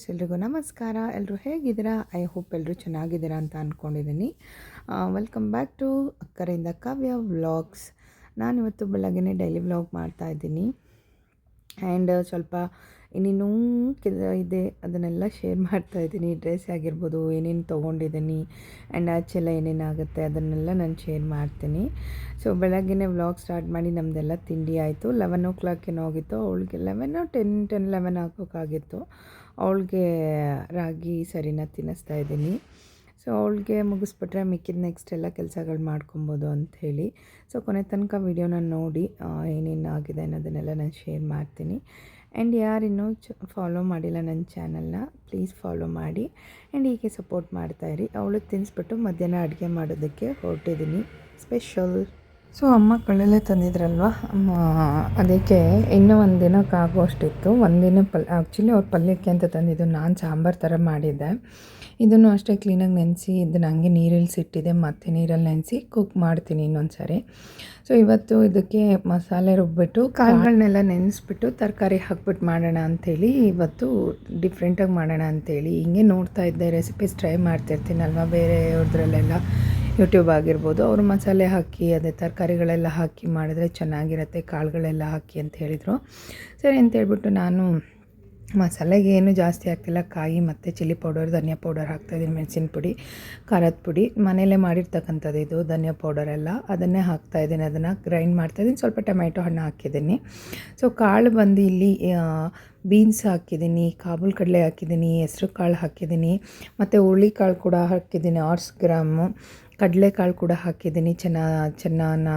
Friends ಎಲ್ರಿಗೂ ನಮಸ್ಕಾರ. ಎಲ್ಲರೂ ಹೇಗಿದ್ದೀರಾ? ಐ ಹೋಪ್ ಎಲ್ಲರೂ ಚೆನ್ನಾಗಿದ್ದೀರಾ ಅಂತ ಅಂದ್ಕೊಂಡಿದ್ದೀನಿ ವೆಲ್ಕಮ್ ಬ್ಯಾಕ್ ಟು ಅಕ್ಕರಿಂದ ಕಾವ್ಯ ವ್ಲಾಗ್ಸ್. ನಾನಿವತ್ತು ಬೆಳಗ್ಗೆ ಡೈಲಿ ವ್ಲಾಗ್ ಮಾಡ್ತಾಯಿದ್ದೀನಿ ಆ್ಯಂಡ್ ಸ್ವಲ್ಪ ಇನ್ನೇನು ಇದೆ. ಅದನ್ನೆಲ್ಲ ಶೇರ್ ಮಾಡ್ತಾ ಇದ್ದೀನಿ. ಡ್ರೆಸ್ ಆಗಿರ್ಬೋದು, ಏನೇನು ತೊಗೊಂಡಿದ್ದೀನಿ, ಆ್ಯಂಡ್ ಆಚೆಲ್ಲ ಏನೇನಾಗುತ್ತೆ ಅದನ್ನೆಲ್ಲ ನಾನು ಶೇರ್ ಮಾಡ್ತೀನಿ. ಸೊ ಬೆಳಗ್ಗೆ ವ್ಲಾಗ್ ಸ್ಟಾರ್ಟ್ ಮಾಡಿ ನಮ್ಮದೆಲ್ಲ ತಿಂಡಿ ಆಯಿತು. ಲೆವೆನ್ ಓ ಕ್ಲಾಕ್ ಏನೋ ಹೋಗಿತ್ತು ಅವಳಿಗೆ ಲೆವೆನ್ನು ಟೆನ್ ಟೆನ್, ಲೆವೆನ್ ಆಗೋಕ್ಕಾಗಿತ್ತು ಅವಳಿಗೆ ರಾಗಿ ಸರಿನ ತಿನ್ನಿಸ್ತಾ ಇದ್ದೀನಿ. ಸೊ ಅವಳಿಗೆ ಮುಗಿಸ್ಬಿಟ್ರೆ ಮಿಕ್ಕಿದ ನೆಕ್ಸ್ಟ್ ಎಲ್ಲ ಕೆಲಸಗಳು ಮಾಡ್ಕೊಬೋದು ಅಂಥೇಳಿ ಸೊ ಕೊನೆ ತನಕ ವೀಡಿಯೋನ ನೋಡಿ ಏನೇನು ಆಗಿದೆ ಅನ್ನೋದನ್ನೆಲ್ಲ ನಾನು ಶೇರ್ ಮಾಡ್ತೀನಿ. ಆ್ಯಂಡ್ ಯಾರಿನ್ನೂ ಚ ಫಾಲೋ ಮಾಡಿಲ್ಲ ನನ್ನ ಚಾನಲ್ನ ಪ್ಲೀಸ್ ಫಾಲೋ ಮಾಡಿ. ಆ್ಯಂಡ್ ಹೀಗೆ ಸಪೋರ್ಟ್ ಮಾಡ್ತಾಯಿರಿ ಅವಳಿಗೆ ತಿನ್ನಿಸ್ಬಿಟ್ಟು ಮಧ್ಯಾಹ್ನ ಅಡುಗೆ ಮಾಡೋದಕ್ಕೆ ಹೊರಟಿದ್ದೀನಿ. ಸ್ಪೆಷಲ್ ಸೊ ಅಮ್ಮ ಕಳಲೆ ತಂದಿದ್ರಲ್ವ? ಅದಕ್ಕೆ ಇನ್ನೂ ಒಂದು ದಿನಕ್ಕೆ ಆಗೋಷ್ಟಿತ್ತು. ಒಂದಿನ ಪಲ್ ಆ್ಯಕ್ಚುಲಿ ಅವ್ರು ಪಲ್ಯಕ್ಕೆ ಅಂತ ತಂದಿದ್ದು ನಾನು ಸಾಂಬಾರು ಥರ ಮಾಡಿದ್ದೆ. ಇದನ್ನು ಅಷ್ಟೇ ಕ್ಲೀನಾಗಿ ನೆನೆಸಿ, ಇದನ್ನು ಹಂಗೆ ನೀರಲ್ಲಿ ಸಿಟ್ಟಿದೆ, ಮತ್ತು ನೀರಲ್ಲಿ ನೆನೆಸಿ ಕುಕ್ ಮಾಡ್ತೀನಿ ಇನ್ನೊಂದು ಸಾರಿ ಸೊ ಇವತ್ತು ಇದಕ್ಕೆ ಮಸಾಲೆ ರುಬ್ಬಿಟ್ಟು ಕಾಳುಗಳನ್ನೆಲ್ಲ ನೆನೆಸ್ಬಿಟ್ಟು ತರಕಾರಿ ಹಾಕ್ಬಿಟ್ಟು ಮಾಡೋಣ ಅಂಥೇಳಿ ಇವತ್ತು ಡಿಫ್ರೆಂಟಾಗಿ ಮಾಡೋಣ ಅಂಥೇಳಿ ಹಿಂಗೆ ನೋಡ್ತಾ ಇದ್ದೆ. ರೆಸಿಪೀಸ್ ಟ್ರೈ ಮಾಡ್ತಿರ್ತೀನಲ್ವ ಬೇರೆಯವ್ರದ್ರಲ್ಲೆಲ್ಲ? ಯೂಟ್ಯೂಬ್ ಆಗಿರ್ಬೋದು, ಅವರು ಮಸಾಲೆ ಹಾಕಿ, ಅದೇ ತರಕಾರಿಗಳೆಲ್ಲ ಹಾಕಿ ಮಾಡಿದ್ರೆ ಚೆನ್ನಾಗಿರುತ್ತೆ, ಕಾಳುಗಳೆಲ್ಲ ಹಾಕಿ ಅಂತ ಹೇಳಿದರು. ಸರಿ ಅಂತ ಹೇಳ್ಬಿಟ್ಟು ನಾನು ಮಸಾಲೆಗೆ ಏನು ಜಾಸ್ತಿ ಹಾಕ್ತಿಲ್ಲ ಕಾಯಿ ಮತ್ತು ಚಿಲ್ಲಿ ಪೌಡರ್, ಧನಿಯಾ ಪೌಡರ್ ಹಾಕ್ತಾಯಿದ್ದೀನಿ ಮೆಣಸಿನ ಪುಡಿ, ಖಾರದ ಪುಡಿ. ಮನೆಯಲ್ಲೇ ಮಾಡಿರ್ತಕ್ಕಂಥದ್ದು ಇದು, ಧನಿಯಾ ಪೌಡರ್ ಎಲ್ಲ. ಅದನ್ನೇ ಹಾಕ್ತಾಯಿದ್ದೀನಿ ಅದನ್ನು ಗ್ರೈಂಡ್ ಮಾಡ್ತಾಯಿದ್ದೀನಿ ಸ್ವಲ್ಪ ಟೊಮೆಟೊ ಹಣ್ಣು ಹಾಕಿದ್ದೀನಿ. ಸೊ ಕಾಳು ಬಂದು ಇಲ್ಲಿ ಬೀನ್ಸ್ ಹಾಕಿದ್ದೀನಿ, ಕಾಬೂಲ್ ಕಡಲೆ ಹಾಕಿದ್ದೀನಿ ಹೆಸ್ರು ಕಾಳು ಹಾಕಿದ್ದೀನಿ, ಮತ್ತು ಹುರುಳಿಕಾಳು ಕಾಳು ಕೂಡ ಹಾಕಿದ್ದೀನಿ, ಆರ್ಸ್ ಗ್ರಾಮು. ಕಡಲೆಕಾಳು ಕೂಡ ಹಾಕಿದ್ದೀನಿ. ಚೆನ್ನ ಚೆನ್ನಾನ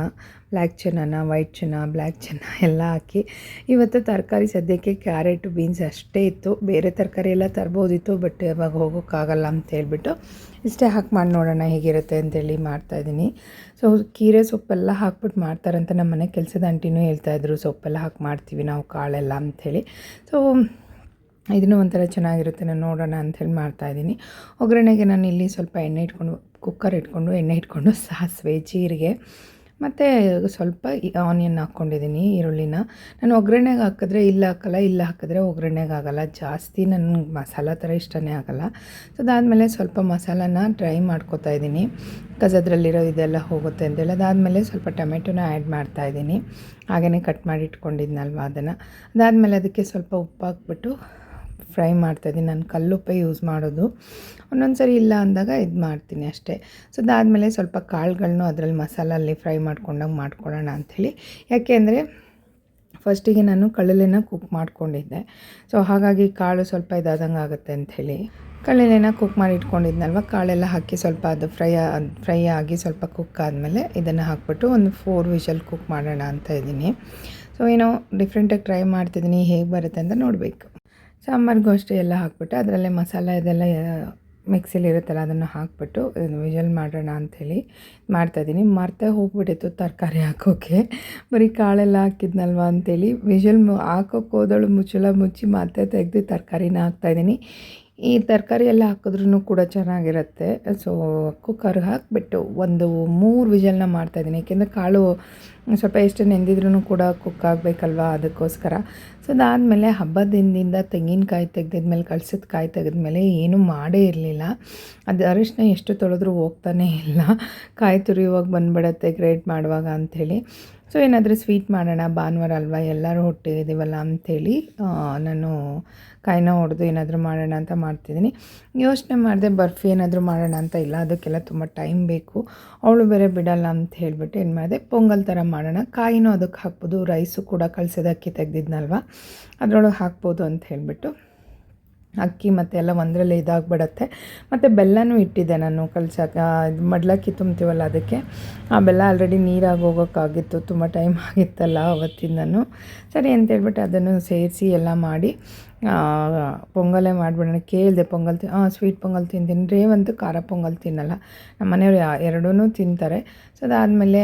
ಬ್ಲ್ಯಾಕ್ ಚೆನ್ನಾನ ವೈಟ್ ಚೆನ್ನ ಬ್ಲ್ಯಾಕ್ ಚೆನ್ನ ಎಲ್ಲ ಹಾಕಿ ಇವತ್ತು ತರಕಾರಿ ಸದ್ಯಕ್ಕೆ ಕ್ಯಾರೆಟು, ಬೀನ್ಸ್ ಅಷ್ಟೇ ಇತ್ತು. ಬೇರೆ ತರಕಾರಿ ಎಲ್ಲ ತರ್ಬೋದಿತ್ತು, ಬಟ್ ಇವಾಗ ಹೋಗೋಕ್ಕಾಗಲ್ಲ ಅಂತ ಹೇಳ್ಬಿಟ್ಟು ಇಷ್ಟೇ ಹಾಕಿ ಮಾಡಿ ನೋಡೋಣ ಹೇಗಿರುತ್ತೆ ಅಂತೇಳಿ ಮಾಡ್ತಾಯಿದ್ದೀನಿ ಸೊ, ಕೀರೆ ಸೊಪ್ಪೆಲ್ಲ ಹಾಕ್ಬಿಟ್ಟು ಮಾಡ್ತಾರಂತ ನಮ್ಮ ಮನೆ ಕೆಲಸದ ಆಂಟಿನೂ ಹೇಳ್ತಾಯಿದ್ರು ಸೊಪ್ಪೆಲ್ಲ ಹಾಕಿ ಮಾಡ್ತೀವಿ ನಾವು ಕಾಳೆಲ್ಲ ಅಂಥೇಳಿ. ಸೊ, ಇದನ್ನು ಒಂಥರ ಚೆನ್ನಾಗಿರುತ್ತೆ, ನಾನು ನೋಡೋಣ ಅಂಥೇಳಿ ಮಾಡ್ತಾಯಿದ್ದೀನಿ ಒಗ್ಗರಣೆಗೆ ನಾನು ಇಲ್ಲಿ ಸ್ವಲ್ಪ ಎಣ್ಣೆ ಇಟ್ಕೊಂಡು ಕುಕ್ಕರ್ ಇಟ್ಕೊಂಡು, ಎಣ್ಣೆ ಇಟ್ಕೊಂಡು, ಸಾಸಿವೆ, ಜೀರಿಗೆ ಮತ್ತು ಸ್ವಲ್ಪ ಆನಿಯನ್ ಹಾಕ್ಕೊಂಡಿದ್ದೀನಿ, ಈರುಳ್ಳಿನ. ನಾನು ಒಗ್ಗರಣೆಗೆ ಹಾಕಿದ್ರೆ ಇಲ್ಲ ಹಾಕಲ್ಲ, ಇಲ್ಲ ಹಾಕಿದ್ರೆ ಒಗ್ಗರಣೆಗೆ ಆಗಲ್ಲ. ಜಾಸ್ತಿ ನನ್ನ ಮಸಾಲ ಥರ ಇಷ್ಟನೇ ಆಗಲ್ಲ. ಸೊ ಅದಾದಮೇಲೆ ಸ್ವಲ್ಪ ಮಸಾಲಾನ ಡ್ರೈ ಮಾಡ್ಕೊತಾ ಇದ್ದೀನಿ. ಬಿಕಾಸ್ ಅದರಲ್ಲಿರೋ ಇದೆಲ್ಲ ಹೋಗುತ್ತೆ ಅಂತೇಳಿ ಅದಾದಮೇಲೆ ಸ್ವಲ್ಪ ಟೊಮೆಟೊನ ಆ್ಯಡ್ ಮಾಡ್ತಾಯಿದ್ದೀನಿ ಹಾಗೆಯೇ ಕಟ್ ಮಾಡಿ ಇಟ್ಕೊಂಡಿದ್ನಲ್ವ ಅದನ್ನು. ಅದಾದಮೇಲೆ ಅದಕ್ಕೆ ಸ್ವಲ್ಪ ಉಪ್ಪು ಹಾಕ್ಬಿಟ್ಟು ಫ್ರೈ ಮಾಡ್ತಾಯಿದ್ದೀನಿ ನಾನು ಕಲ್ಲುಪ್ಪೆ ಯೂಸ್ ಮಾಡೋದು. ಒಂದೊಂದು ಸರಿ ಇಲ್ಲ ಅಂದಾಗ ಇದು ಮಾಡ್ತೀನಿ ಅಷ್ಟೇ. ಸೊ ಅದಾದಮೇಲೆ ಸ್ವಲ್ಪ ಕಾಳುಗಳನ್ನೂ ಅದರಲ್ಲಿ ಮಸಾಲಲ್ಲಿ ಫ್ರೈ ಮಾಡ್ಕೊಂಡಾಗ ಮಾಡ್ಕೊಳ್ಳೋಣ ಅಂಥೇಳಿ. ಯಾಕೆ ಅಂದರೆ, ಫಸ್ಟಿಗೆ ನಾನು ಕಳಲೆನ ಕುಕ್ ಮಾಡ್ಕೊಂಡಿದ್ದೆ. ಸೊ ಹಾಗಾಗಿ ಕಾಳು ಸ್ವಲ್ಪ ಇದಾದಂಗೆ ಆಗುತ್ತೆ ಅಂಥೇಳಿ. ಕಳಲೆನ ಕುಕ್ ಮಾಡಿ ಇಟ್ಕೊಂಡಿದ್ನಲ್ವ? ಕಾಳೆಲ್ಲ ಹಾಕಿ ಸ್ವಲ್ಪ ಅದು ಫ್ರೈ ಫ್ರೈ ಆಗಿ ಸ್ವಲ್ಪ ಕುಕ್ ಆದಮೇಲೆ ಇದನ್ನು ಹಾಕ್ಬಿಟ್ಟು ಒಂದು ಫೋರ್ ವಿಷಲ್ ಕುಕ್ ಮಾಡೋಣ ಅಂತ ಇದ್ದೀನಿ. ಸೊ ಏನೋ ಡಿಫ್ರೆಂಟಾಗಿ ಟ್ರೈ ಮಾಡ್ತಿದ್ದೀನಿ. ಹೇಗೆ ಬರುತ್ತೆ ಅಂತ ನೋಡಬೇಕು. ಸಾಂಬಾರಿಗೂ ಅಷ್ಟೇ ಎಲ್ಲ ಹಾಕ್ಬಿಟ್ಟು ಅದರಲ್ಲೇ ಮಸಾಲೆ ಇದೆಲ್ಲ ಮಿಕ್ಸಿಲಿ ಇರುತ್ತಲ್ಲ, ಅದನ್ನು ಹಾಕ್ಬಿಟ್ಟು ವಿಜಲ್ ಮಾಡೋಣ ಅಂಥೇಳಿ ಮಾಡ್ತಾಯಿದ್ದೀನಿ ಮರ್ತೇ ಹೋಗ್ಬಿಟ್ಟಿತ್ತು ತರಕಾರಿ ಹಾಕೋಕ್ಕೆ ಬರೀ ಕಾಳೆಲ್ಲ ಹಾಕಿದ್ನಲ್ವ ಅಂಥೇಳಿ ವಿಜಲ್ ಹಾಕೋಕೆ ಹಾಕೋಕ್ಕೆ ಹೋದಳು ಮುಚ್ಚಳ ಮುಚ್ಚಿ ಮತ್ತೆ ತೆಗೆದು ತರಕಾರಿನ ಹಾಕ್ತಾಯಿದ್ದೀನಿ ಈ ತರಕಾರಿ ಎಲ್ಲ ಹಾಕಿದ್ರೂ ಕೂಡ ಚೆನ್ನಾಗಿರುತ್ತೆ. ಸೊ ಕುಕ್ಕರ್ ಹಾಕಿಬಿಟ್ಟು ಒಂದು ಮೂರು ವಿಜಲ್ನ ಮಾಡ್ತಾಯಿದ್ದೀನಿ ಏಕೆಂದರೆ ಕಾಳು ಸ್ವಲ್ಪ ಎಷ್ಟು ನೆಂದಿದ್ರೂ ಕೂಡ ಕುಕ್ ಆಗಬೇಕಲ್ವಾ ಅದಕ್ಕೋಸ್ಕರ. ಸೊ ಅದಾದಮೇಲೆ ಹಬ್ಬದ ದಿನದಿಂದ ತೆಂಗಿನಕಾಯಿ ತೆಗೆದಿದ್ಮೇಲೆ ಕಳ್ಸಿದ ಕಾಯಿ ತೆಗೆದ್ಮೇಲೆ ಏನೂ ಮಾಡೇ ಇರಲಿಲ್ಲ. ಅದು ಅರಿಶಿನ ಎಷ್ಟು ತೊಳೆದ್ರೂ ಹೋಗ್ತಾನೇ ಇಲ್ಲ. ಕಾಯಿ ತುರಿಯುವಾಗ ಬಂದ್ಬಿಡತ್ತೆ ಗ್ರೇಟ್ ಮಾಡುವಾಗ ಅಂಥೇಳಿ. ಸೊ ಏನಾದರೂ ಸ್ವೀಟ್ ಮಾಡೋಣ, ಭಾನುವಾರ ಅಲ್ವಾ ಎಲ್ಲರೂ ಹೊಟ್ಟೆ ಇದ್ದೀವಲ್ಲ ಅಂಥೇಳಿ ನಾನು ಕಾಯಿನ ಹೊಡೆದು ಏನಾದರೂ ಮಾಡೋಣ ಅಂತ ಮಾಡ್ತಿದ್ದೀನಿ. ಯೋಚನೆ ಮಾಡಿದೆ ಬರ್ಫಿ ಏನಾದರೂ ಮಾಡೋಣ ಅಂತ ಇಲ್ಲ, ಅದಕ್ಕೆಲ್ಲ ತುಂಬ ಟೈಮ್ ಬೇಕು. ಅವಳು ಬೇರೆ ಬಿಡಲ್ಲ ಅಂತ ಹೇಳಿಬಿಟ್ಟು ಏನು ಮಾಡಿದೆ, ಪೊಂಗಲ್ ಥರ ಮಾಡೋಣ. ಕಾಯಿನೂ ಅದಕ್ಕೆ ಹಾಕ್ಬೋದು ರೈಸು ಕೂಡ ಕಳ್ಸೋದಕ್ಕೆ ತೆಗ್ದಿದ್ನಲ್ವ, ಅದರೊಳಗೆ ಹಾಕ್ಬೋದು ಅಂತ ಹೇಳಿಬಿಟ್ಟು ಅಕ್ಕಿ ಮತ್ತು ಎಲ್ಲ ಒಂದರಲ್ಲೇ ಇದಾಗ್ಬಿಡತ್ತೆ. ಮತ್ತು ಬೆಲ್ಲನೂ ಇಟ್ಟಿದ್ದೆ ನಾನು ಕಲ್ಸಕ್ಕೆ. ಇದು ಮಡ್ಲಕ್ಕಿ ತುಂಬ್ತೀವಲ್ಲ ಅದಕ್ಕೆ, ಆ ಬೆಲ್ಲ ಆಲ್ರೆಡಿ ನೀರಾಗಿ ಹೋಗೋಕ್ಕಾಗಿತ್ತು, ತುಂಬ ಟೈಮ್ ಆಗಿತ್ತಲ್ಲ ಅವತ್ತಿಂದನೂ. ಸರಿ ಅಂತೇಳ್ಬಿಟ್ಟು ಅದನ್ನು ಸೇರಿಸಿ ಎಲ್ಲ ಮಾಡಿ ಪೊಂಗಲೇ ಮಾಡಿಬಿಡೋಣ? ಕೇಳಿದೆ ಪೊಂಗಲ್ ತಿ ಹಾಂ ಸ್ವೀಟ್ ಪೊಂಗಲ್ ತಿಂತೀನಿ. ರೇವಂತು ಖಾರ ಪೊಂಗಲ್ ತಿನ್ನಲ್ಲ. ನಮ್ಮ ಮನೆಯವ್ರು ಎರಡೂ ತಿಂತಾರೆ. ಸೊ ಅದಾದಮೇಲೆ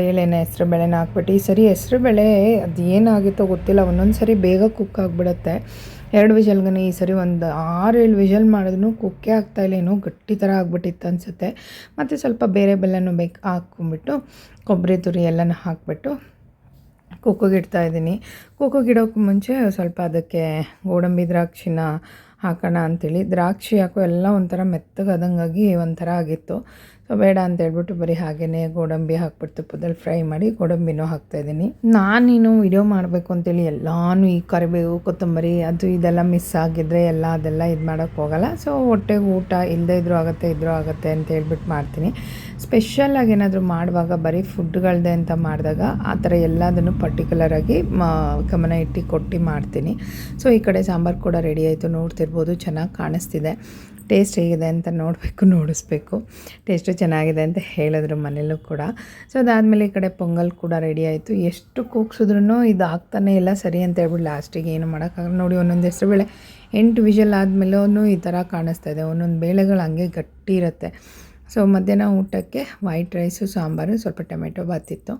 ಬೇಳೆನ, ಹೆಸ್ರು ಬೇಳೆನ ಹಾಕ್ಬಿಟ್ಟು, ಈ ಸರಿ ಹೆಸ್ರು ಬೇಳೆ ಅದು ಏನಾಗಿತ್ತೋ ಗೊತ್ತಿಲ್ಲ. ಒಂದೊಂದು ಸರಿ ಬೇಗ ಕುಕ್ ಆಗಿಬಿಡುತ್ತೆ. ಎರಡು ವಿಷಲ್ಗೂ ಈ ಸರಿ ಒಂದು ಆರು ಏಳು ವಿಷಲ್ ಮಾಡಿದ್ರೂ ಕುಕ್ಕೇ ಆಗ್ತಾಯಿಲ್ಲ ಏನೋ ಗಟ್ಟಿ ಥರ ಆಗ್ಬಿಟ್ಟಿತ್ತು ಅನಿಸುತ್ತೆ. ಮತ್ತು ಸ್ವಲ್ಪ ಬೇರೆ ಬೆಲ್ಲನೂ ಬೇಕು ಹಾಕ್ಕೊಂಬಿಟ್ಟು ಕೊಬ್ಬರಿ ತುರಿ ಎಲ್ಲನೂ ಹಾಕ್ಬಿಟ್ಟು ಕುಕ್ಕಿಗೆ ಇಡ್ತಾಯಿದ್ದೀನಿ ಕೊಕ್ಕೋ ಗಿಡೋಕ್ಕೆ ಮುಂಚೆ ಸ್ವಲ್ಪ ಅದಕ್ಕೆ ಗೋಡಂಬಿ ದ್ರಾಕ್ಷಿನ ಹಾಕೋಣ ಅಂಥೇಳಿ ದ್ರಾಕ್ಷಿ ಹಾಕೋ ಎಲ್ಲ ಒಂಥರ ಮೆತ್ತಗಾದಂಗಾಗಿ ಒಂಥರ ಆಗಿತ್ತು. ಬೇಡ ಅಂತ ಹೇಳ್ಬಿಟ್ಟು ಬರೀ ಹಾಗೇ ಗೋಡಂಬಿ ಹಾಕ್ಬಿಟ್ಟು ತುಪ್ಪದಲ್ಲಿ ಫ್ರೈ ಮಾಡಿ ಗೋಡಂಬಿನೂ ಹಾಕ್ತಾಯಿದ್ದೀನಿ ನಾನೇನು ವಿಡಿಯೋ ಮಾಡಬೇಕು ಅಂತೇಳಿ ಎಲ್ಲಾನು ಈ ಕರಿಬೇವು, ಕೊತ್ತಂಬರಿ, ಅದು ಇದೆಲ್ಲ ಮಿಸ್ ಆಗಿದ್ರೆ ಎಲ್ಲ ಅದೆಲ್ಲ ಇದು ಮಾಡೋಕ್ಕೆ ಹೋಗಲ್ಲ. ಸೊ ಹೊಟ್ಟೆಗೆ ಊಟ ಇಲ್ಲದೇ ಇದ್ರೂ ಆಗುತ್ತೆ ಇದ್ರೂ ಆಗುತ್ತೆ ಅಂತ ಹೇಳ್ಬಿಟ್ಟು ಮಾಡ್ತೀನಿ. ಸ್ಪೆಷಲಾಗಿ ಏನಾದರೂ ಮಾಡುವಾಗ ಬರೀ ಫುಡ್ಗಳದೆ ಅಂತ ಮಾಡಿದಾಗ ಆ ಥರ ಎಲ್ಲದನ್ನು ಪರ್ಟಿಕ್ಯುಲರಾಗಿ ಗಮನ ಇಟ್ಟು ಕೊಟ್ಟು ಮಾಡ್ತೀನಿ. ಸೊ ಈ ಕಡೆ ಸಾಂಬಾರು ಕೂಡ ರೆಡಿ ಆಯಿತು, ನೋಡ್ತಿರ್ಬೋದು, ಚೆನ್ನಾಗಿ ಕಾಣಿಸ್ತಿದೆ. ಟೇಸ್ಟ್ ಹೇಗಿದೆ ಅಂತ ನೋಡಬೇಕು, ನೋಡಿಸ್ಬೇಕು. ಟೇಸ್ಟು ಚೆನ್ನಾಗಿದೆ ಅಂತ ಹೇಳಿದ್ರು ಮನೇಲೂ ಕೂಡ. ಸೊ ಅದಾದಮೇಲೆ ಈ ಕಡೆ ಪೊಂಗಲ್ ಕೂಡ ರೆಡಿ ಆಯಿತು. ಎಷ್ಟು ಕೂಗ್ಸಿದ್ರೂ ಇದು ಆಗ್ತಾನೆ ಇಲ್ಲ, ಸರಿ ಅಂತ ಹೇಳ್ಬಿಟ್ಟು ಲಾಸ್ಟಿಗೆ ಏನು ಮಾಡೋಕ್ಕಾಗಲ್ಲ. ನೋಡಿ, ಒಂದೊಂದು ಹೆಸರು ಬೇಳೆ, ಎಂಟು ವಿಷಲ್ ಆದಮೇಲೂ ಈ ಥರ ಕಾಣಿಸ್ತಾ ಇದೆ. ಒಂದೊಂದು ಬೇಳೆಗಳು ಹಂಗೆ ಗಟ್ಟಿ ಇರುತ್ತೆ. ಸೊ ಮಧ್ಯಾಹ್ನ ಊಟಕ್ಕೆ ವೈಟ್ ರೈಸು ಸಾಂಬಾರು, ಸ್ವಲ್ಪ ಟೊಮೆಟೊ ಬಾತಿತ್ತು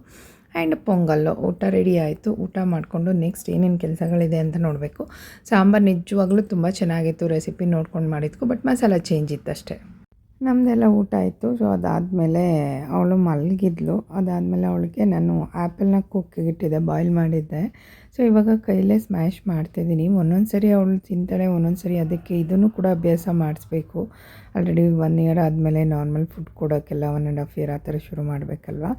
ಆ್ಯಂಡ್ ಪೊಂಗಲ್ಲು, ಊಟ ರೆಡಿ ಆಯಿತು. ಊಟ ಮಾಡಿಕೊಂಡು ನೆಕ್ಸ್ಟ್ ಏನೇನು ಕೆಲಸಗಳಿದೆ ಅಂತ ನೋಡಬೇಕು. ಸಾಂಬಾರು ನಿಜವಾಗ್ಲೂ ತುಂಬ ಚೆನ್ನಾಗಿತ್ತು ರೆಸಿಪಿ ನೋಡ್ಕೊಂಡು ಮಾಡಿದ್ಕು, ಬಟ್ ಮಸಾಲ ಚೇಂಜ್ ಇತ್ತು ಅಷ್ಟೇ ನಮ್ಮದೆಲ್ಲ ಊಟ ಆಯಿತು. ಸೊ ಅದಾದಮೇಲೆ ಅವಳು ಮಲಗಿದ್ಲು. ಅದಾದಮೇಲೆ ಅವಳಿಗೆ ನಾನು ಆ್ಯಪಲ್ನ ಕುಕ್ಕಿಗಿಟ್ಟಿದ್ದೆ ಬಾಯ್ಲ್ ಮಾಡಿದ್ದೆ. ಸೊ ಇವಾಗ ಕೈಲೇ ಸ್ಮ್ಯಾಶ್ ಮಾಡ್ತಿದ್ದೀನಿ. ಒಂದೊಂದು ಸರಿ ಅವಳು ತಿಂತಾಳೆ ಒಂದೊಂದು ಸರಿ ಅದಕ್ಕೆ ಇದನ್ನು ಕೂಡ ಅಭ್ಯಾಸ ಮಾಡಿಸ್ಬೇಕು. ಆಲ್ರೆಡಿ ಒನ್ ಇಯರ್ ಆದಮೇಲೆ ನಾರ್ಮಲ್ ಫುಡ್ ಕೊಡೋಕ್ಕೆಲ್ಲ ಒನ್ ಆ್ಯಂಡ್ ಹಾಫ್ ಇಯರ್ ಆ ಥರ ಶುರು ಮಾಡಬೇಕಲ್ವ?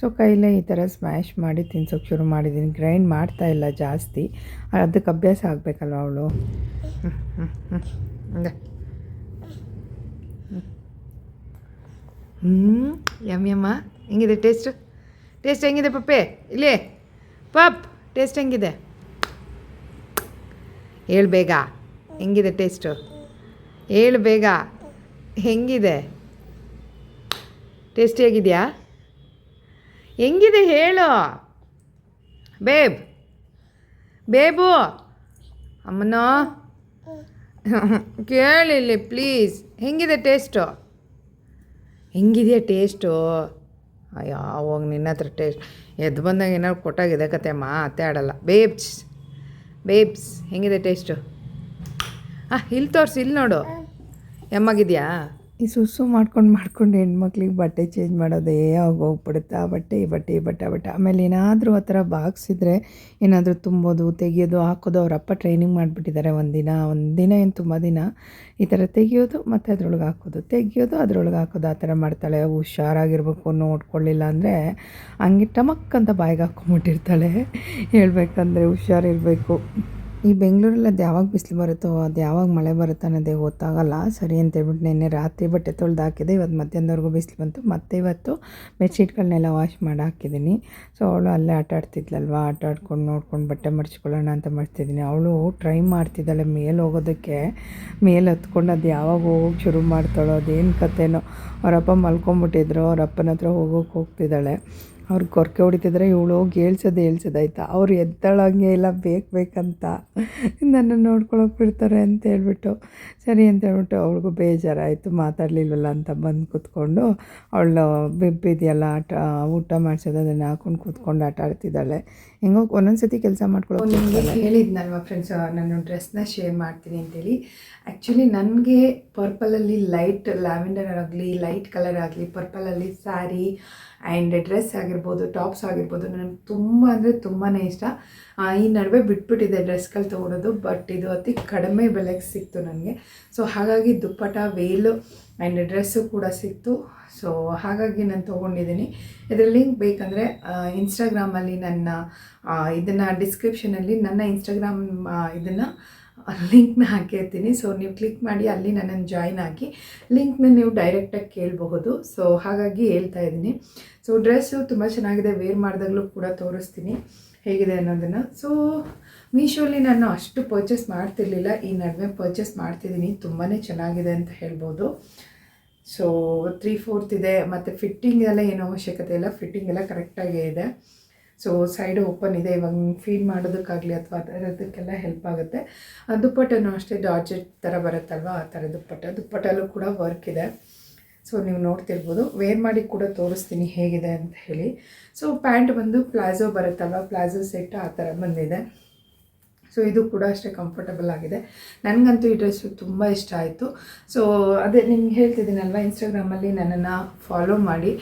ಸೊ ಕೈಲೇ ಈ ಥರ ಸ್ಮ್ಯಾಶ್ ಮಾಡಿ ತಿನ್ಸೋಕ್ಕೆ ಶುರು ಮಾಡಿದ್ದೀನಿ. ಗ್ರೈಂಡ್ ಮಾಡ್ತಾ ಇಲ್ಲ ಜಾಸ್ತಿ. ಅದಕ್ಕೆ ಅಭ್ಯಾಸ ಆಗಬೇಕಲ್ವ ಅವಳು? ಹ್ಞೂ ಯಮ್, ಯಮ್ಮ. ಹೆಂಗಿದೆ ಟೇಸ್ಟ್ ಟೇಸ್ಟ್ ಹೆಂಗಿದೆ ಪಪ್ಪೆ? ಇಲ್ಲೇ. ಪಪ್. ಟೇಸ್ಟ್ ಹೆಂಗಿದೆ? ಹೇಳು ಬೇಗ. ಹೆಂಗಿದೆ ಟೇಸ್ಟು? ಹೇಳು ಬೇಗ. ಹೆಂಗಿದೆ? ಟೇಸ್ಟಿಯಾಗಿದೆಯಾ ಹೆಂಗಿದೆ ಹೇಳು. ಬೇಬ್. ಬೇಬು. ಅಮ್ಮನ. ಕೇಳಿಲ್ಲಿ ಪ್ಲೀಸ್. ಹೆಂಗಿದೆ ಟೇಸ್ಟು? ಹೆಂಗಿದೆಯಾ ಟೇಸ್ಟು? ಅಯ್ಯೋ ಹೋಗಿ ನಿನ್ನ ಹತ್ರ ಟೇಸ್ಟ್. ಎದ್ದು ಬಂದಾಗ ಏನಾದ್ರು ಕೊಟ್ಟಾಗಿದೆ ಕತೆ ಅತ್ತೆ ಆಡಲ್ಲ. ಬೇಬ್ಸ್ ಬೇಬ್ಸ್ ಹೆಂಗಿದೆ ಟೇಸ್ಟು ಹಾಂ ಇಲ್ಲಿ ತೋರಿಸಿ ಇಲ್ಲಿ ನೋಡು. ಎಮ್ಮಾಗಿದೆಯಾ? ಈ ಸುಸು ಮಾಡ್ಕೊಂಡು ಮಾಡ್ಕೊಂಡು ಹೆಣ್ಮಕ್ಳಿಗೆ ಬಟ್ಟೆ ಚೇಂಜ್ ಮಾಡೋದೇ ಆಗೋಗ್ಬಿಡುತ್ತೆ ಆ ಬಟ್ಟೆ ಈ ಬಟ್ಟೆ ಈ ಬಟ್ಟೆ ಬಟ್ಟೆ. ಆಮೇಲೆ ಏನಾದರೂ ಆ ಥರ ಬಾಗ್ಸಿದ್ರೆ ಏನಾದರೂ ತುಂಬೋದು, ತೆಗಿಯೋದು, ಹಾಕೋದು ಅವರಪ್ಪ ಟ್ರೈನಿಂಗ್ ಮಾಡಿಬಿಟ್ಟಿದ್ದಾರೆ ಒಂದಿನ ಒಂದಿನ ಏನು ತುಂಬ ದಿನ, ಈ ಥರ ತೆಗಿಯೋದು ಮತ್ತು ಅದ್ರೊಳಗೆ ಹಾಕೋದು. ತೆಗಿಯೋದು, ಅದ್ರೊಳಗೆ ಹಾಕೋದು, ಆ ಥರ ಮಾಡ್ತಾಳೆ. ಹುಷಾರಾಗಿರ್ಬೇಕು, ನೋಡ್ಕೊಳ್ಳಿಲ್ಲ ಅಂದರೆ ಹಂಗೆ ಟಮಕ್ ಅಂತ ಬಾಯಿಗೆ ಹಾಕ್ಕೊಂಬಿಟ್ಟಿರ್ತಾಳೆ ಹೇಳ್ಬೇಕಂದ್ರೆ ಹುಷಾರಿರಬೇಕು. ಈ ಬೆಂಗಳೂರಲ್ಲಿ ಅದು ಯಾವಾಗ ಬಿಸಿಲು ಬರುತ್ತೋ, ಅದು ಯಾವಾಗ ಮಳೆ ಬರುತ್ತೋ ಅನ್ನೋದೇ ಗೊತ್ತಾಗಲ್ಲ. ಸರಿ ಅಂತೇಳ್ಬಿಟ್ಟು ನಿನ್ನೆ ರಾತ್ರಿ ಬಟ್ಟೆ ತೊಳೆದು ಹಾಕಿದೆ. ಇವತ್ತು ಮಧ್ಯಾಹ್ನದವರೆಗೂ ಬಿಸಿಲು ಬಂತು. ಮತ್ತೆ ಇವತ್ತು ಬೆಡ್ಶೀಟ್ಗಳನ್ನೆಲ್ಲ ವಾಶ್ ಮಾಡಿ ಹಾಕಿದ್ದೀನಿ. ಸೊ ಅವಳು ಅಲ್ಲೇ ಆಟ ಆಡ್ತಿದ್ಲಲ್ವ? ಆಟ ಆಡ್ಕೊಂಡು ನೋಡ್ಕೊಂಡು ಬಟ್ಟೆ ಮಡ್ಚ್ಕೊಳ್ಳೋಣ ಅಂತ ಮಾಡ್ತಿದ್ದೀನಿ ಅವಳು ಟ್ರೈ ಮಾಡ್ತಿದ್ದಾಳೆ ಮೇಲೆ ಹೋಗೋದಕ್ಕೆ. ಮೇಲೆ ಹತ್ಕೊಂಡು ಅದು ಯಾವಾಗ ಹೋಗೋಕೆ ಶುರು ಮಾಡ್ತಾಳೋ, ಅದೇನು ಕತೆನೋ. ಅವರಪ್ಪ ಮಲ್ಕೊಂಬಿಟ್ಟಿದ್ರು. ಅವರಪ್ಪನ ಹತ್ರ ಹೋಗೋಕೆ ಹೋಗ್ತಿದ್ದಾಳೆ. ಅವ್ರು ಕೊರಕೆ ಹೊಡಿತಿದ್ರೆ ಇವಳು ಹೋಗಿ ಹೇಳ್ಸೋದು ಹೇಳ್ಸೋದಾಯ್ತಾ ಅವ್ರು ಎದ್ದಳಂಗೆ ಇಲ್ಲ ಬೇಕು ಬೇಕಂತ ನನ್ನ ನೋಡ್ಕೊಳಕ್ಕೆ ಬಿಡ್ತಾರೆ ಅಂತ ಹೇಳ್ಬಿಟ್ಟು ಸರಿ ಅಂತ ಹೇಳ್ಬಿಟ್ಟು ಅವ್ಳಿಗೂ ಬೇಜಾರಾಯಿತು ಮಾತಾಡಲಿಲ್ವಲ್ಲ ಅಂತ ಬಂದು ಕೂತ್ಕೊಂಡು ಅವಳು ಬಿಬ್ಬಿದೆಯಲ್ಲ ಆಟ ಊಟ ಮಾಡಿಸೋದು ಅದನ್ನು ಹಾಕೊಂಡು ಕೂತ್ಕೊಂಡು ಆಟ ಆಡ್ತಿದ್ದಾಳೆ. ಹೆಂಗೋ ಒಂದೊಂದು ಸತಿ ಕೆಲಸ ಮಾಡ್ಕೊಳ್ಳೋ ನಿಮಗೆ ಹೇಳಿದ್ನಲ್ವ ಫ್ರೆಂಡ್ಸ್ ನಾನು ಡ್ರೆಸ್ನ ಶೇರ್ ಮಾಡ್ತೀನಿ ಅಂತೇಳಿ. ಆ್ಯಕ್ಚುಲಿ ನನಗೆ ಪರ್ಪಲಲ್ಲಿ ಲೈಟ್ ಲ್ಯಾವೆಂಡರ್ ಆಗಲಿ ಲೈಟ್ ಕಲರ್ ಆಗಲಿ ಪರ್ಪಲಲ್ಲಿ ಸ್ಯಾರಿ ಆ್ಯಂಡ್ ಡ್ರೆಸ್ ಆಗಿರ್ಬೋದು, ಟಾಪ್ಸ್ ಆಗಿರ್ಬೋದು ನನಗೆ ತುಂಬ ಅಂದರೆ ತುಂಬಾ ಇಷ್ಟ. ಈ ನಡುವೆ ಬಿಟ್ಬಿಟ್ಟಿದೆ ಡ್ರೆಸ್ಗಳು ತೊಗೊಳೋದು ಬಟ್ ಇದು ಅತಿ ಕಡಿಮೆ ಬೆಲೆಗೆ ಸಿಕ್ತು ನನಗೆ. ಸೊ, ಹಾಗಾಗಿ ದುಪ್ಪಟ ವೇಲು ಆ್ಯಂಡ್ ಡ್ರೆಸ್ಸು ಕೂಡ ಸಿಕ್ತು. ಸೊ, ಹಾಗಾಗಿ ನಾನು ತೊಗೊಂಡಿದ್ದೀನಿ. ಇದರ ಲಿಂಕ್ ಬೇಕಂದರೆ ಇನ್ಸ್ಟಾಗ್ರಾಮಲ್ಲಿ ನನ್ನ ಇದನ್ನು ಡಿಸ್ಕ್ರಿಪ್ಷನಲ್ಲಿ ನನ್ನ ಇನ್ಸ್ಟಾಗ್ರಾಮ್ ಇದನ್ನು ಲಿಂಕ್ನ ಹಾಕಿರ್ತೀನಿ ಸೊ ನೀವು ಕ್ಲಿಕ್ ಮಾಡಿ, ಅಲ್ಲಿ ನನ್ನನ್ನು ಜಾಯ್ನ್ ಆಗಿ. ಲಿಂಕ್ನ ನೀವು ಡೈರೆಕ್ಟಾಗಿ ಕೇಳಬಹುದು. ಸೊ ಹಾಗಾಗಿ ಹೇಳ್ತಾ ಇದ್ದೀನಿ. ಸೊ ಡ್ರೆಸ್ಸು ತುಂಬ ಚೆನ್ನಾಗಿದೆ. ವೇರ್ ಮಾಡಿದಾಗಲೂ ಕೂಡ ತೋರಿಸ್ತೀನಿ. ಹೇಗಿದೆ ಅನ್ನೋದನ್ನು. ಸೊ ಮೀಶೋಲಿ ನಾನು ಅಷ್ಟು ಪರ್ಚೇಸ್ ಮಾಡ್ತಿರ್ಲಿಲ್ಲ. ಈ ನಡುವೆ ಪರ್ಚೇಸ್ ಮಾಡ್ತಿದ್ದೀನಿ. ತುಂಬಾ ಚೆನ್ನಾಗಿದೆ ಅಂತ ಹೇಳ್ಬೋದು. ಸೊ ತ್ರೀ ಫೋರ್ತ್ ಇದೆ. ಮತ್ತು ಫಿಟ್ಟಿಂಗ್ ಎಲ್ಲ ಏನೋ ಅವಶ್ಯಕತೆ ಇಲ್ಲ. ಫಿಟ್ಟಿಂಗ್ ಎಲ್ಲ ಕರೆಕ್ಟಾಗೇ ಇದೆ. ಸೊ ಸೈಡ್ ಓಪನ್ ಇದೆ. ಇವಾಗ ಫೀಡ್ ಮಾಡೋದಕ್ಕಾಗಲಿ ಅಥವಾ ಅದಕ್ಕೆಲ್ಲ ಹೆಲ್ಪ್ ಆಗುತ್ತೆ. ದುಪ್ಪಟ್ಟನು ಅಷ್ಟೇ ಡಾರ್ಜೆಟ್ ಥರ ಬರುತ್ತಲ್ವ? ಆ ಥರ ದುಪ್ಪಟ್ಟ. ದುಪ್ಪಟ್ಟಲ್ಲೂ ಕೂಡ ವರ್ಕ್ ಇದೆ. ಸೊ ನೀವು ನೋಡ್ತಿರ್ಬೋದು. ವೇರ್ ಮಾಡಿ ಕೂಡ ತೋರಿಸ್ತೀನಿ ಹೇಗಿದೆ ಅಂತ ಹೇಳಿ. ಸೊ ಪ್ಯಾಂಟ್ ಬಂದು ಪ್ಲಾಜೋ ಬರುತ್ತಲ್ವ? ಪ್ಲಾಜೋ ಸೆಟ್ ಆ ಥರ ಬಂದಿದೆ. ಸೊ ಇದು ಕೂಡ ಅಷ್ಟೇ ಕಂಫರ್ಟಬಲ್ ಆಗಿದೆ. ನನಗಂತೂ ಈ ಡ್ರೆಸ್ಸು ತುಂಬ ಇಷ್ಟ ಆಯಿತು. ಸೊ ಅದೇ ನಿಮ್ಗೆ ಹೇಳ್ತಿದ್ದೀನಲ್ವ ಇನ್ಸ್ಟಾಗ್ರಾಮಲ್ಲಿ ನನ್ನನ್ನು ಫಾಲೋ ಮಾಡಿ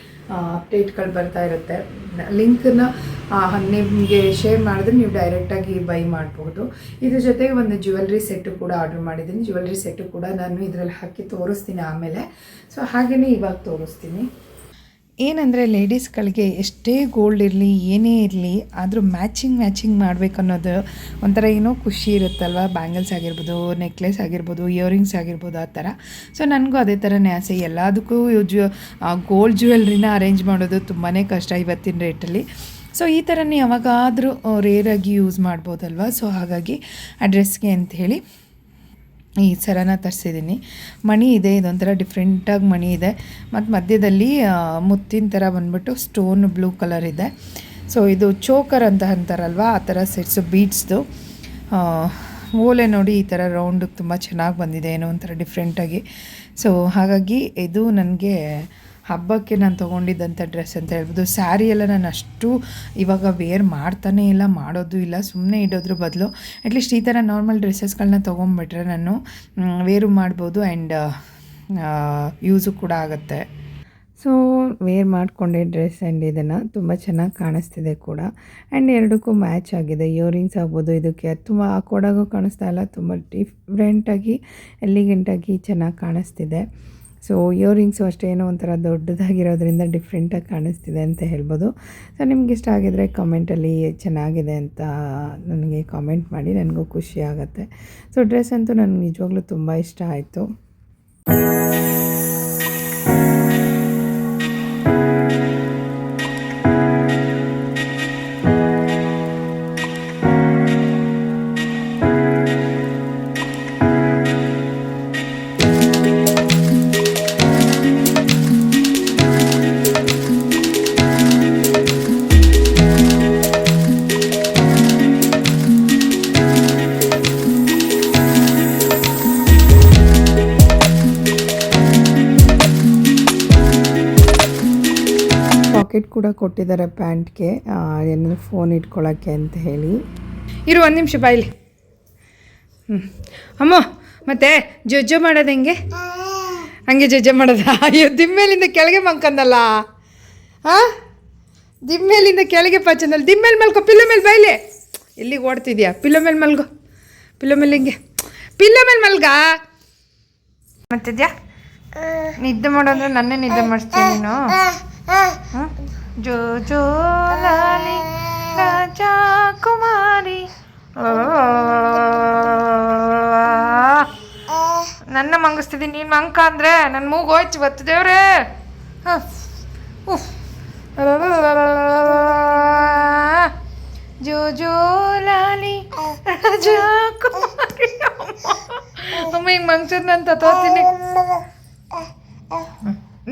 ಅಪ್ಡೇಟ್ಗಳು ಬರ್ತಾ ಇರುತ್ತೆ. ಲಿಂಕನ್ನ ನಿಮಗೆ ಶೇರ್ ಮಾಡಿದ್ರೆ ನೀವು ಡೈರೆಕ್ಟಾಗಿ ಬೈ ಮಾಡ್ಬೋದು. ಇದ್ರ ಜೊತೆಗೆ ಒಂದು ಜ್ಯುವೆಲ್ರಿ ಸೆಟ್ಟು ಕೂಡ ಆರ್ಡರ್ ಮಾಡಿದ್ದೀನಿ. ಜ್ಯುವೆಲ್ರಿ ಸೆಟ್ಟು ಕೂಡ ನಾನು ಇದರಲ್ಲಿ ಹಾಕಿ ತೋರಿಸ್ತೀನಿ ಆಮೇಲೆ. ಸೊ ಹಾಗೆಯೇ ಇವಾಗ ತೋರಿಸ್ತೀನಿ. ಏನಂದರೆ ಲೇಡೀಸ್ಗಳಿಗೆ ಎಷ್ಟೇ ಗೋಲ್ಡ್ ಇರಲಿ, ಏನೇ ಇರಲಿ, ಆದರೂ ಮ್ಯಾಚಿಂಗ್ ಮ್ಯಾಚಿಂಗ್ ಮಾಡಬೇಕು ಅನ್ನೋದು ಒಂಥರ ಏನೋ ಖುಷಿ ಇರುತ್ತಲ್ವ? ಬ್ಯಾಂಗಲ್ಸ್ ಆಗಿರ್ಬೋದು ನೆಕ್ಲೆಸ್ ಆಗಿರ್ಬೋದು ಇಯರಿಂಗ್ಸ್ ಆಗಿರ್ಬೋದು, ಆ ಥರ. ಸೊ ನನಗೂ ಅದೇ ಥರನೇ ಆಸೆ. ಎಲ್ಲದಕ್ಕೂ ಜು ಗೋಲ್ಡ್ ಜ್ಯುವೆಲ್ರಿನ ಅರೇಂಜ್ ಮಾಡೋದು ತುಂಬಾ ಕಷ್ಟ ಇವತ್ತಿನ ರೇಟಲ್ಲಿ ಸೊ ಈ ಥರನೇ ಯಾವಾಗಾದರೂ ರೇರಾಗಿ ಯೂಸ್ ಮಾಡ್ಬೋದಲ್ವ? ಸೊ ಹಾಗಾಗಿ, ಆ ಅಂತ ಹೇಳಿ. ಈ ಸರನ ತರಿಸಿದ್ದೀನಿ. ಮಣಿ ಇದೆ, ಇದೊಂಥರ ಡಿಫ್ರೆಂಟಾಗಿ ಮಣಿ ಇದೆ. ಮತ್ತು ಮಧ್ಯದಲ್ಲಿ ಮುತ್ತಿನ ಥರ ಬಂದ್ಬಿಟ್ಟು ಸ್ಟೋನ್ ಬ್ಲೂ ಕಲರ್ ಇದೆ. ಸೊ ಇದು ಚೋಕರ್ ಅಂತ ಅಂತಾರಲ್ವ, ಆ ಥರ ಸೆಟ್ಸು ಬೀಡ್ಸ್ದು ಓಲೆ ನೋಡಿ ಈ ಥರ ರೌಂಡ್ ತುಂಬ ಚೆನ್ನಾಗಿ ಬಂದಿದೆ, ಏನೋ ಒಂಥರ ಡಿಫ್ರೆಂಟಾಗಿ ಸೊ ಹಾಗಾಗಿ ಇದು ನನಗೆ ಹಬ್ಬಕ್ಕೆ ನಾನು ತೊಗೊಂಡಿದ್ದಂಥ ಡ್ರೆಸ್ ಅಂತ ಹೇಳ್ಬೋದು. ಸ್ಯಾರಿ ಎಲ್ಲ ನಾನು ಅಷ್ಟು ಇವಾಗ ವೇರ್ ಮಾಡ್ತಾನೇ ಇಲ್ಲ, ಮಾಡೋದು ಇಲ್ಲ ಸುಮ್ಮನೆ ಇಡೋದ್ರ ಬದಲು ಅಟ್ಲೀಸ್ಟ್ ಈ ಥರ ನಾರ್ಮಲ್ ಡ್ರೆಸ್ಸಸ್ಗಳನ್ನ ತೊಗೊಂಬಿಟ್ರೆ ನಾನು ವೇರು ಮಾಡ್ಬೋದು ಆ್ಯಂಡ್ ಯೂಸು ಕೂಡ ಆಗುತ್ತೆ. ಸೊ ವೇರ್ ಮಾಡಿಕೊಂಡೆ ಡ್ರೆಸ್ ಆ್ಯಂಡ್ ಇದನ್ನು ತುಂಬ ಚೆನ್ನಾಗಿ ಕಾಣಿಸ್ತಿದೆ ಕೂಡ. ಆ್ಯಂಡ್ ಎರಡಕ್ಕೂ ಮ್ಯಾಚ್ ಆಗಿದೆ. ಇಯರಿಂಗ್ಸ್ ಆಗ್ಬೋದು, ಇದಕ್ಕೆ ತುಂಬ ಹಾಕೊಡೋಗೂ ಕಾಣಿಸ್ತಾ ಇಲ್ಲ, ತುಂಬ ಡಿಫ್ರೆಂಟಾಗಿ ಎಲಿಗೆಂಟಾಗಿ ಚೆನ್ನಾಗಿ ಕಾಣಿಸ್ತಿದೆ. ಸೊ ಇಯರಿಂಗ್ಸು ಅಷ್ಟೇ ಏನೋ ಒಂಥರ ದೊಡ್ಡದಾಗಿರೋದ್ರಿಂದ ಡಿಫ್ರೆಂಟಾಗಿ ಕಾಣಿಸ್ತಿದೆ ಅಂತ ಹೇಳ್ಬೋದು. ಸೊ ನಿಮ್ಗೆ ಇಷ್ಟ ಆಗಿದ್ರೆ ಕಮೆಂಟಲ್ಲಿ ಚೆನ್ನಾಗಿದೆ ಅಂತ ನನಗೆ ಕಾಮೆಂಟ್ ಮಾಡಿ, ನನಗೂ ಖುಷಿ ಆಗುತ್ತೆ. ಸೊ ಡ್ರೆಸ್ ಅಂತೂ ನನಗೆ ನಿಜವಾಗ್ಲೂ ತುಂಬ ಇಷ್ಟ ಆಯಿತು. ಕೂಡ ಕೊಟ್ಟಿದ್ದಾರೆ ಪ್ಯಾಂಟ್ಗೆ. ಏನಾದರೂ ಫೋನ್ ಇಟ್ಕೊಳ್ಳೋಕ್ಕೆ ಅಂತ ಹೇಳಿ. ಇರು ಒಂದು ನಿಮಿಷ ಬಾಯ್ಲಿ. ಹ್ಞೂ ಅಮ್ಮ ಮತ್ತೆ ಜಜ್ಜ ಮಾಡೋದು ಹೆಂಗೆ? ಹಂಗೆ ಜಜ್ಜ ಮಾಡೋದ? ಅಯ್ಯೋ ದಿಮ್ಮೇಲಿಂದ ಕೆಳಗೆ ಮಂಕಂದಲ್ಲ. ಹಾಂ ದಿಮ್ಮೇಲಿಂದ ಕೆಳಗೆ ಪಚ್ಚಂದಲ್ಲ ದಿಮ್ಮೇಲೆ ಮಲ್ಕೋ ಪಿಲ್ಲೋ ಮೇಲೆ ಬೈಲಿ ಎಲ್ಲಿಗೆ ಓಡ್ತಿದ್ಯಾ? ಪಿಲ್ಲೋ ಮೇಲೆ ಮಲ್ಗೋ. ಪಿಲ್ಲೋ ಮೇಲೆ ಹಿಂಗೆ? ಪಿಲ್ಲೋ ಮೇಲೆ ಮಲ್ಗ. ಮತ್ತಿದ್ಯಾ ನಿದ್ದೆ ಮಾಡೋದ್ರೆ ನನ್ನೇ ನಿದ್ದೆ ಮಾಡಿಸ್ತೀನಿ ನೀನು? ಹ? ಜೋ ಜೋ ಲಾಲಿ ರಾಜಾ ಕುಮಾರಿ ನನ್ನ ಮಂಗಿಸ್ತಿದ್ದೀನಿ ನೀನು ಮಂಕ ಅಂದ್ರೆ ನನ್ನ ಮೂಗು ಹೋಯ್ತು ಇವತ್ತು ದೇವ್ರೆ. ಉಫ್. ಜೋ ಜೋ ಲಾಲಿ ರಾಜಾ ಕುಮಾರಿ ಅಮ್ಮ ಹಿಂಗೆ ಮಂಗ್ಸೋದು ನಾನು ತೋತೀನಿ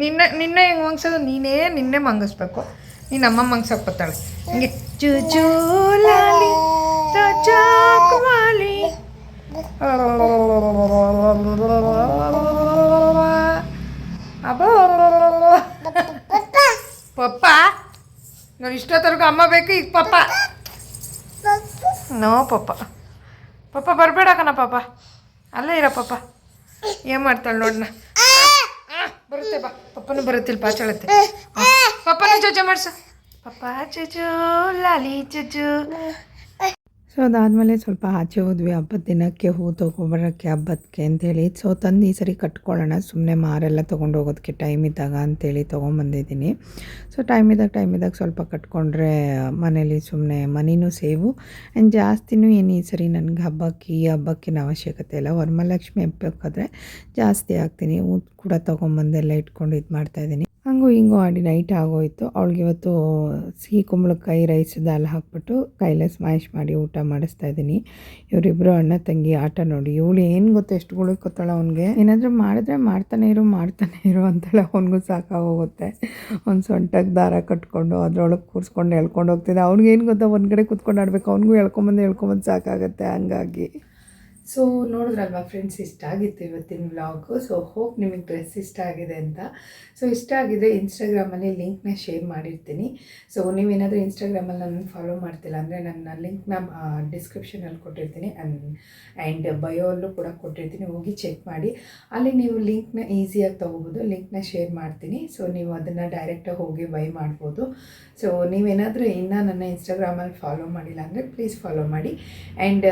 ನಿನ್ನ, ನಿನ್ನೆ ಹೆಂಗೆ ಮಂಗ್ಸೋದು? ನೀನೇ ನಿನ್ನೆ ಮಂಗಿಸ್ಬೇಕು. ನೀನು ಅಮ್ಮ ಮಂಗ್ಸಕ್ಕೆ ಬರ್ತಾಳೆ. ಹಿಂಗೆ ಜೂ ಲಾಲಿ ರಾಜಾ ಕುಮಾರಿ ಪಪ್ಪ. ನಾನು ಇಷ್ಟೊತ್ತರೆಗೂ ಅಮ್ಮ ಬೇಕು, ಈಗ ಪಪ್ಪ. ನೋ ಪಪ್ಪ. ಪಪ್ಪ ಬರಬೇಡ ಕಣ ಪಾಪ ಅಲ್ಲೇ ಇರೋ ಪಪ್ಪ. ಏನು ಮಾಡ್ತಾಳೆ ನೋಡಣ ಬರುತ್ತೆ ಬಾ. ಪಪ್ಪನೂ ಬರುತ್ತಿಲ್ಲ ಪಾಚಳತ್ತೆ ಪಪ್ಪನ ಜೊಜೆ ಮಾಡ್ಸು. ಪಪ್ಪ ಜುಜು ಲಾಲಿ ಜುಜು. ಸೊ ಅದಾದಮೇಲೆ ಸ್ವಲ್ಪ ಆಚೆ ಹೋದ್ವಿ. ಹಬ್ಬದ ದಿನಕ್ಕೆ ಹೂ ತೊಗೊಬರೋಕ್ಕೆ ಹಬ್ಬಕ್ಕೆ ಅಂತೇಳಿ ಸೊ ತಂದು ಈ ಸರಿ ಕಟ್ಕೊಳ್ಳೋಣ. ಸುಮ್ಮನೆ ಮಾರೆಲ್ಲ ತೊಗೊಂಡು ಹೋಗೋದಕ್ಕೆ ಟೈಮ್ ಇದ್ದಾಗ ಅಂತೇಳಿ ತೊಗೊಂಬಂದಿದ್ದೀನಿ. ಸೊ ಟೈಮ್ ಇದ್ದಾಗ ಟೈಮ್ ಇದ್ದಾಗ ಸ್ವಲ್ಪ ಕಟ್ಕೊಂಡ್ರೆ ಮನೇಲಿ ಸುಮ್ಮನೆ ಮನಿನೂ ಸೇವು. ಆ್ಯಂಡ್ ಜಾಸ್ತಿನೂ ಏನು ಈ ಸರಿ ನನಗೆ ಹಬ್ಬಕ್ಕೆ, ಈ ಹಬ್ಬಕ್ಕಿನ ಅವಶ್ಯಕತೆ ಇಲ್ಲ. ವರಮಹಾಲಕ್ಷ್ಮಿ ಹಬ್ಬಕ್ಕಾದ್ರೆ ಜಾಸ್ತಿ ಹಾಕ್ತೀನಿ. ಹೂ ಕೂಡ ತೊಗೊಂಬಂದೆಲ್ಲ ಇಟ್ಕೊಂಡು ಇದು ಮಾಡ್ತಾಯಿದ್ದೀನಿ ಹಂಗೂ ಹಿಂಗೂ ಆಡಿ ನೈಟ್ ಆಗೋಯ್ತು. ಅವಳಿಗೆ ಇವತ್ತು ಸಿಹಿ ಕುಂಬಳಕಾಯಿ ರೈಸ್ ದಾಲ್ ಹಾಕ್ಬಿಟ್ಟು ಕೈಲೇ ಸ್ಮ್ಯಾಶ್ ಮಾಡಿ ಊಟ ಮಾಡಿಸ್ತಾ ಇದ್ದೀನಿ. ಇವರಿಬ್ಬರು ಅಣ್ಣ, ತಂಗಿ ಆಟ ನೋಡಿ. ಇವಳು ಏನು ಗೊತ್ತು ಎಷ್ಟು ಗುಳಿಕೊತ್ತಾಳೆ ಅವ್ನಿಗೆ. ಏನಾದರೂ ಮಾಡಿದ್ರೆ ಮಾಡ್ತಾನೆ ಇರು ಮಾಡ್ತಾನೆ ಇರು ಅಂತೇಳಿ ಅವನಿಗೂ ಸಾಕಾಗೋಗುತ್ತೆ. ಒಂದು ಸೊಂಟಕ್ಕೆ ದಾರ ಕಟ್ಕೊಂಡು ಅದರೊಳಗೆ ಕೂರಿಸ್ಕೊಂಡು ಎಳ್ಕೊಂಡು ಹೋಗ್ತಿದ್ದೆ ಅವ್ನಿಗೆ ಏನು ಗೊತ್ತಾ? ಒಂದು ಕಡೆ ಕೂತ್ಕೊಂಡು ಆಡ್ಬೇಕು. ಅವ್ನಿಗೂ ಎಳ್ಕೊಂಬಂದು ಎಳ್ಕೊಂಬಂದು ಸಾಕಾಗುತ್ತೆ ಹಂಗಾಗಿ. ಸೊ ನೋಡಿದ್ರಲ್ವಾ ಫ್ರೆಂಡ್ಸ್ ಇಷ್ಟ ಆಗಿತ್ತು ಇವತ್ತಿನ ವ್ಲಾಗು ಸೊ ಹೋಪ್ ನಿಮಗೆ ಡ್ರೆಸ್ ಇಷ್ಟ ಆಗಿದೆ ಅಂತ. ಸೊ ಇಷ್ಟ ಆಗಿದೆ ಇನ್ಸ್ಟಾಗ್ರಾಮಲ್ಲಿ ಲಿಂಕ್ನ ಶೇರ್ ಮಾಡಿರ್ತೀನಿ. ಸೊ ನೀವೇನಾದರೂ ಇನ್ಸ್ಟಾಗ್ರಾಮಲ್ಲಿ ನನ್ನ ಫಾಲೋ ಮಾಡ್ತಿಲ್ಲ ಅಂದರೆ ನನ್ನ ಲಿಂಕ್ನ ಡಿಸ್ಕ್ರಿಪ್ಷನಲ್ಲಿ ಕೊಟ್ಟಿರ್ತೀನಿ. ಆ್ಯಂಡ್ ಆ್ಯಂಡ್ ಬಯೋಲ್ಲೂ ಕೂಡ ಕೊಟ್ಟಿರ್ತೀನಿ. ಹೋಗಿ ಚೆಕ್ ಮಾಡಿ. ಅಲ್ಲಿ ನೀವು ಲಿಂಕ್ನ ಈಸಿಯಾಗಿ ತೊಗೋಬೋದು ಲಿಂಕ್ನ ಶೇರ್ ಮಾಡ್ತೀನಿ. ಸೊ ನೀವು ಅದನ್ನು ಡೈರೆಕ್ಟಾಗಿ ಹೋಗಿ ಬೈ ಮಾಡ್ಬೋದು. ಸೊ ನೀವೇನಾದರೂ ಇನ್ನೂ ನನ್ನ ಇನ್ಸ್ಟಾಗ್ರಾಮಲ್ಲಿ ಫಾಲೋ ಮಾಡಿಲ್ಲ ಅಂದರೆ ಪ್ಲೀಸ್ ಫಾಲೋ ಮಾಡಿ. ಆ್ಯಂಡ್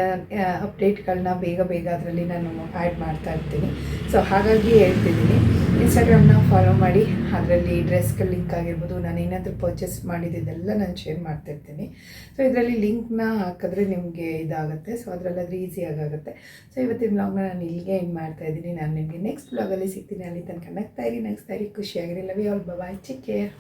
ಅಪ್ಡೇಟ್ಗಳನ್ನ ಬೇಗ ಬೇಗ ಅದರಲ್ಲಿ ನಾನು ಆ್ಯಡ್ ಮಾಡ್ತಾ ಇರ್ತೀನಿ. ಸೊ ಹಾಗಾಗಿ ಹೇಳ್ತಿದ್ದೀನಿ. ಇನ್ಸ್ಟಾಗ್ರಾಮ್ನ ಫಾಲೋ ಮಾಡಿ, ಅದರಲ್ಲಿ ಡ್ರೆಸ್ಗಳ ಲಿಂಕ್ ಆಗಿರ್ಬೋದು, ನಾನು ಏನಾದರೂ ಪರ್ಚೇಸ್ ಮಾಡಿದ್ದೆಲ್ಲ ನಾನು ಶೇರ್ ಮಾಡ್ತಾಯಿರ್ತೀನಿ ಸೊ ಇದರಲ್ಲಿ ಲಿಂಕ್ನ ಹಾಕಿದ್ರೆ ನಿಮಗೆ ಇದಾಗುತ್ತೆ. ಸೊ ಅದರಲ್ಲಾದರೆ ಈಸಿಯಾಗಿ ಆಗುತ್ತೆ ಸೊ ಇವತ್ತಿನ ಬ್ಲಾಗ್ನ ನಾನು ಇಲ್ಲಿಗೆ ಎಂಡ್ ಮಾಡ್ತಾ ಇದ್ದೀನಿ. ನಾನು ನಿಮಗೆ ನೆಕ್ಸ್ಟ್ ಬ್ಲಾಗಲ್ಲಿ ಸಿಗ್ತೀನಿ. ಅಲ್ಲಿ ತನಕ ನಗ್ತಾ ಇರಿ ನಗ್ಸ್ತಾ ಇರಿ. Love you all bye take care